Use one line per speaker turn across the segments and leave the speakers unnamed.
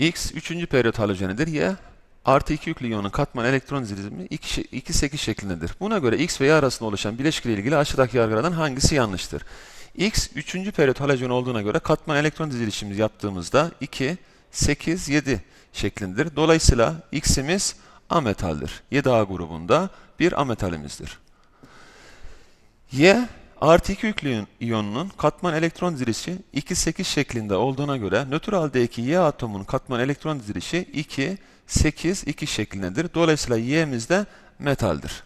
X üçüncü periyot halojenidir. Y artı 2 yüklü iyonun katman elektron dizilimi 2, 2 8 şeklindedir. Buna göre X ve Y arasında oluşan bileşik ile ilgili aşağıdaki yargılardan hangisi yanlıştır? X üçüncü periyot halojen olduğuna göre katman elektron dizilişimizi yaptığımızda 2, 8, 7 şeklindedir. Dolayısıyla X'imiz ametaldir. 7A grubunda bir ametalimizdir. Y artı 2 yüklü iyonunun katman elektron dizilişi 2-8 şeklinde olduğuna göre nötr haldeki Y atomunun katman elektron dizilişi 2-8-2 şeklindedir. Dolayısıyla Y'miz de metaldir.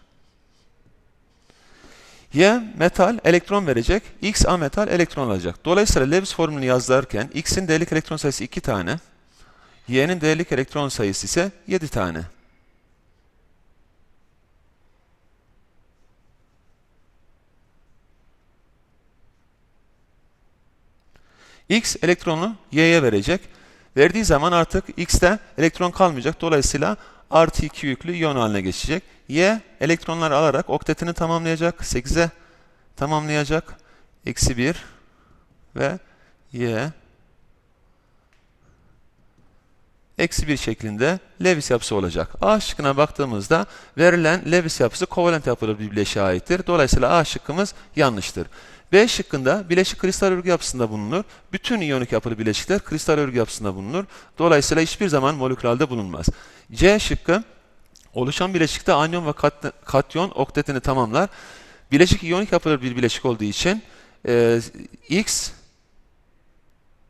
Y metal elektron verecek, X ametal elektron alacak. Dolayısıyla Lewis formülünü yazarken X'in değerlik elektron sayısı 2 tane, Y'nin değerlik elektron sayısı ise 7 tane. X elektronu Y'ye verecek. Verdiği zaman artık X'te elektron kalmayacak. Dolayısıyla artı 2 yüklü iyon haline geçecek. Y elektronları alarak oktetini tamamlayacak. 8'e tamamlayacak. Eksi 1 ve Y eksi 1 şeklinde Lewis yapısı olacak. A şıkkına baktığımızda verilen Lewis yapısı kovalent yapılı bir bileşiğe aittir. Dolayısıyla A şıkkımız yanlıştır. B şıkkında bileşik kristal örgü yapısında bulunur. Bütün iyonik yapılı bileşikler kristal örgü yapısında bulunur. Dolayısıyla hiçbir zaman molekül halde bulunmaz. C şıkkı oluşan bileşikte anyon ve kat, katyon oktetini tamamlar. Bileşik iyonik yapılı bir bileşik olduğu için e, X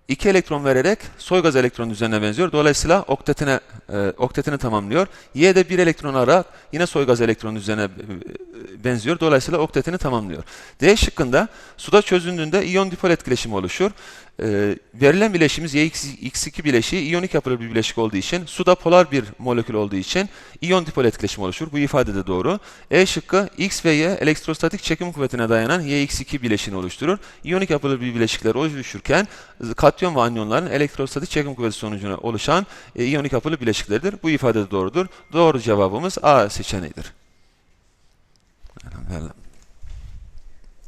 2 elektron vererek soy gaz elektronun üzerine benziyor. Dolayısıyla oktetine e, oktetini tamamlıyor. Y de 1 elektron alarak yine soy gaz elektronun üzerine e, benziyor. Dolayısıyla oktetini tamamlıyor. D şıkkında suda çözündüğünde iyon dipol etkileşimi oluşur. E, verilen bileşimiz YX2 bileşiği iyonik yapılı bir bileşik olduğu için suda polar bir molekül olduğu için iyon dipol etkileşimi oluşur. Bu ifade de doğru. E şıkkı X ve Y elektrostatik çekim kuvvetine dayanan YX2 bileşiğini oluşturur. İyonik yapılı bir bileşikler oluşurken katyon ve anyonların elektrostatik çekim kuvveti sonucunda oluşan e, iyonik yapılı bileşiklerdir. Bu ifade de doğrudur. Doğru cevabımız A seçeneğidir.